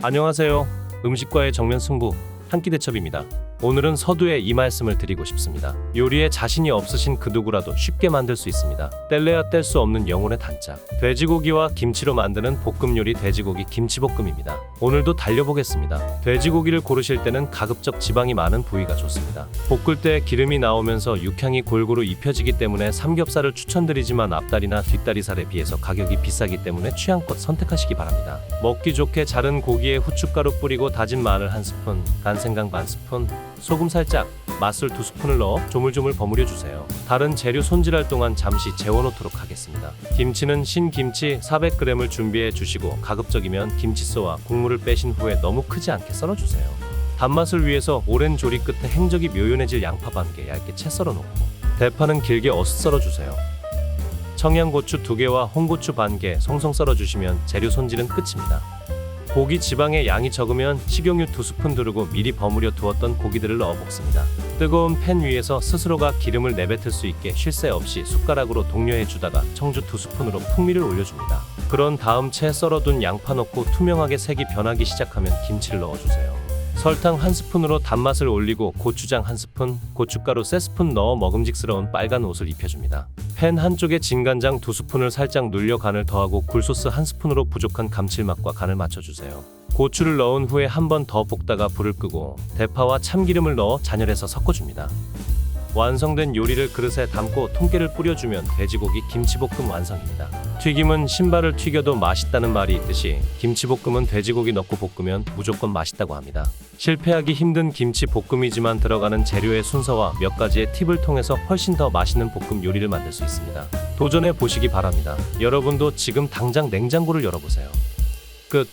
안녕하세요. 음식과의 정면 승부 한 끼 대첩입니다. 오늘은 서두에 이 말씀을 드리고 싶습니다. 요리에 자신이 없으신 그 누구라도 쉽게 만들 수 있습니다. 뗄래야 뗄 수 없는 영혼의 단짝. 돼지고기와 김치로 만드는 볶음 요리 돼지고기 김치볶음입니다. 오늘도 달려보겠습니다. 돼지고기를 고르실 때는 가급적 지방이 많은 부위가 좋습니다. 볶을 때 기름이 나오면서 육향이 골고루 입혀지기 때문에 삼겹살을 추천드리지만 앞다리나 뒷다리살에 비해서 가격이 비싸기 때문에 취향껏 선택하시기 바랍니다. 먹기 좋게 자른 고기에 후춧가루 뿌리고 다진 마늘 한 스푼, 간생강 반 스푼, 소금 살짝, 맛술 두 스푼을 넣어 조물조물 버무려 주세요. 다른 재료 손질할 동안 잠시 재워놓도록 하겠습니다. 김치는 신김치 400g을 준비해 주시고 가급적이면 김치소와 국물을 빼신 후에 너무 크지 않게 썰어주세요. 단맛을 위해서 오랜 조리 끝에 행적이 묘연해질 양파 반개 얇게 채 썰어 놓고 대파는 길게 어슷 썰어 주세요. 청양고추 두 개와 홍고추 반개 송송 썰어 주시면 재료 손질은 끝입니다. 고기 지방의 양이 적으면 식용유 두 스푼 두르고 미리 버무려 두었던 고기들을 넣어 볶습니다. 뜨거운 팬 위에서 스스로가 기름을 내뱉을 수 있게 쉴 새 없이 숟가락으로 독려해 주다가 청주 두 스푼으로 풍미를 올려줍니다. 그런 다음 채 썰어둔 양파 넣고 투명하게 색이 변하기 시작하면 김치를 넣어주세요. 설탕 한 스푼으로 단맛을 올리고 고추장 한 스푼, 고춧가루 세 스푼 넣어 먹음직스러운 빨간 옷을 입혀줍니다. 팬 한쪽에 진간장 두 스푼을 살짝 눌려 간을 더하고 굴소스 한 스푼으로 부족한 감칠맛과 간을 맞춰주세요. 고추를 넣은 후에 한 번 더 볶다가 불을 끄고 대파와 참기름을 넣어 잔열해서 섞어줍니다. 완성된 요리를 그릇에 담고 통깨를 뿌려주면 돼지고기 김치볶음 완성입니다. 튀김은 신발을 튀겨도 맛있다는 말이 있듯이 김치볶음은 돼지고기 넣고 볶으면 무조건 맛있다고 합니다. 실패하기 힘든 김치볶음이지만 들어가는 재료의 순서와 몇 가지의 팁을 통해서 훨씬 더 맛있는 볶음 요리를 만들 수 있습니다. 도전해 보시기 바랍니다. 여러분도 지금 당장 냉장고를 열어보세요. 끝.